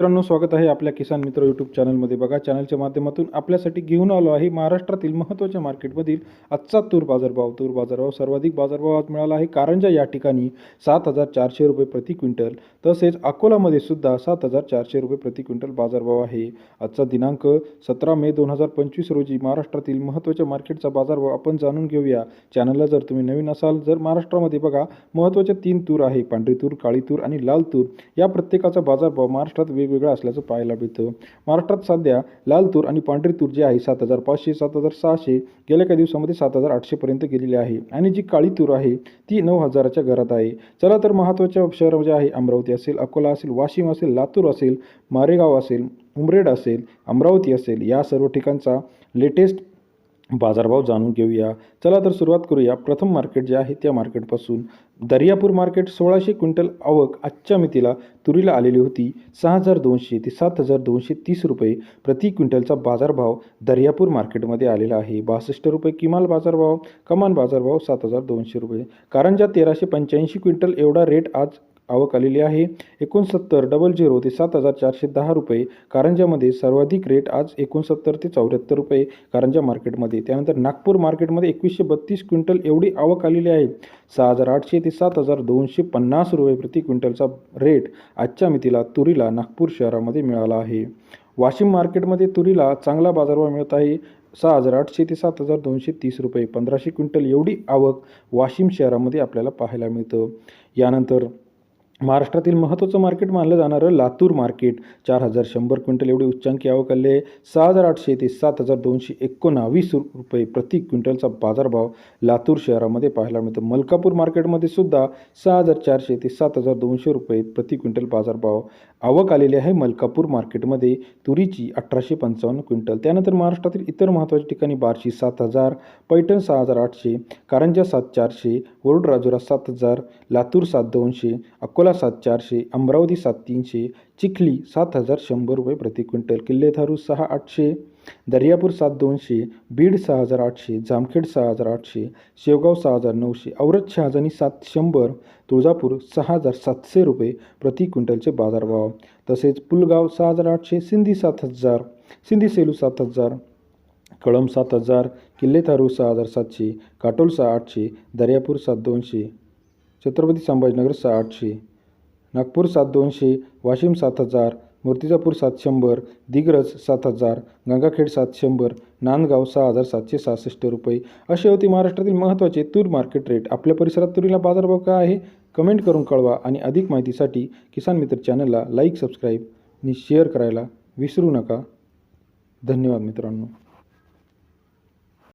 मित्रांनो स्वागत आहे आपल्या किसान मित्र यूट्यूब चॅनलमध्ये बघा चॅनलच्या माध्यमातून आपल्यासाठी घेऊन आलो आहे महाराष्ट्रातील महत्त्वाच्या मार्केटमधील आजचा तूर बाजारभाव. तूर बाजारभाव सर्वाधिक बाजारभाव आज मिळाला आहे. कारंजा या ठिकाणी सात हजार चारशे रुपये प्रति क्विंटल तसेच अकोलामध्ये सुद्धा सात हजार चारशे रुपये प्रति क्विंटल बाजारभाव आहे. आजचा दिनांक सतरा मे दोन हजार पंचवीस रोजी महाराष्ट्रातील महत्त्वाच्या मार्केटचा बाजारभाव आपण जाणून घेऊया. चॅनलला जर तुम्ही नवीन असाल जर महाराष्ट्रामध्ये बघा महत्त्वाचे तीन तूर आहे पांढरी तूर काळी तूर आणि लाल तूर. या प्रत्येकाचा बाजारभाव महाराष्ट्रात वेगवेगळा असल्याचं पाहायला मिळतं. महाराष्ट्रात सध्या लाल तूर आणि पांढरी तूर जी आहे सात हजार पाचशे सात हजार सहाशे गेल्या काही दिवसामध्ये सात हजार आठशेपर्यंत गेलेली आहे. आणि जी काळी तूर आहे ती नऊ हजाराच्या घरात आहे. चला तर महत्त्वाच्या शहर जे आहे अमरावती असेल अकोला असेल वाशिम असेल लातूर असेल मारेगाव असेल उमरेड असेल अमरावती असेल या सर्व ठिकाणचा लेटेस्ट बाजारभाव जाणून घेऊया. चला तर सुरुवात करूया. प्रथम मार्केट जे आहे त्या मार्केटपासून दर्यापूर मार्केट सोळाशे क्विंटल आवक आजच्या मितीला तुरीला आलेली होती. सहा हजार दोनशे ते सात हजार दोनशे तीस रुपये प्रति क्विंटलचा बाजारभाव दर्यापूर मार्केटमध्ये आलेला आहे. बासष्ट रुपये किमान बाजारभाव कमान बाजारभाव सात हजार दोनशे रुपये. कारंजा तेराशे पंच्याऐंशी क्विंटल एवढा रेट आज आवक आलेली आहे. एकोणसत्तर डबल झिरो ते सात हजार चारशे दहा रुपये. कारंजामध्ये सर्वाधिक रेट आज एकोणसत्तर ते चौऱ्याहत्तर रुपये कारंजा मार्केटमध्ये त्यानंतर नागपूर मार्केटमध्ये एकवीसशे बत्तीस क्विंटल एवढी आवक आलेली आहे. सहा हजार आठशे ते सात हजार दोनशे पन्नास रुपये प्रति क्विंटलचा रेट आजच्या मितीला तुरीला नागपूर शहरामध्ये मिळाला आहे. वाशिम मार्केटमध्ये तुरीला चांगला बाजारभाव मिळत आहे. सहा हजार आठशे ते सात हजार दोनशे तीस रुपये. पंधराशे क्विंटल एवढी आवक वाशिम शहरामध्ये आपल्याला पाहायला मिळतं. यानंतर महाराष्ट्रातील महत्त्वाचं मार्केट मानलं जाणारं लातूर मार्केट. चार हजार शंभर क्विंटल एवढी उच्चांकी आवक आले. आहे सहा हजार आठशे ते सात हजार दोनशे एकोणावीस रुपये प्रति क्विंटलचा बाजारभाव लातूर शहरामध्ये पाहायला मिळतो. मलकापूर मार्केटमध्ये सुद्धा सहा हजार चारशे ते सात हजार दोनशे रुपये प्रति क्विंटल बाजारभाव आवक आलेली आहे. मलकापूर मार्केटमध्ये तुरीची अठराशे पंचावन्न क्विंटल त्यानंतर महाराष्ट्रातील इतर महत्त्वाच्या ठिकाणी बार्शी सात हजार पैठण सहा हजार आठशे कारंजा सात चारशे वरुड राजुरा सात हजार लातूर सात दोनशे अकोला सात चारशे अमरावती सात तीनशे चिखली सात हजार शंभर रुपये प्रति क्विंटल किल्लेधारू सहा आठशे दर्यापूर सात दोनशे बीड सहा हजार आठशे जामखेड सहा हजार आठशे शेवगाव सहा हजार नऊशे औरत शहाजानी सात शंभर तुळजापूर सहा हजार सातशे रुपये प्रति क्विंटलचे बाजारभाव. तसेच पुलगाव सहा हजार आठशे सिंधी सात हजार सिंधी सेलू सात हजार कळम सात हजार किल्लेथारू सहा हजार सातशे काटोल सहा आठशे दर्यापूर सात दोनशे छत्रपती संभाजीनगर सहा आठशे नागपूर सात दोनशे वाशिम सात हजार मूर्तिजापूर सात शंभर दिग्रज सात हजार गंगाखेड सात शंभर नांदगाव सहा हजार सातशे सहासष्ट रुपये. असे होते महाराष्ट्रातील महत्त्वाचे तूर मार्केट रेट आपल्या परिसरात तुरीला बाजारभाव काय आहे? कमेंट करून कळवा आणि अधिक माहितीसाठी किसान मित्र चॅनलला लाईक सबस्क्राईब आणि शेअर करायला विसरू नका. धन्यवाद मित्रांनो.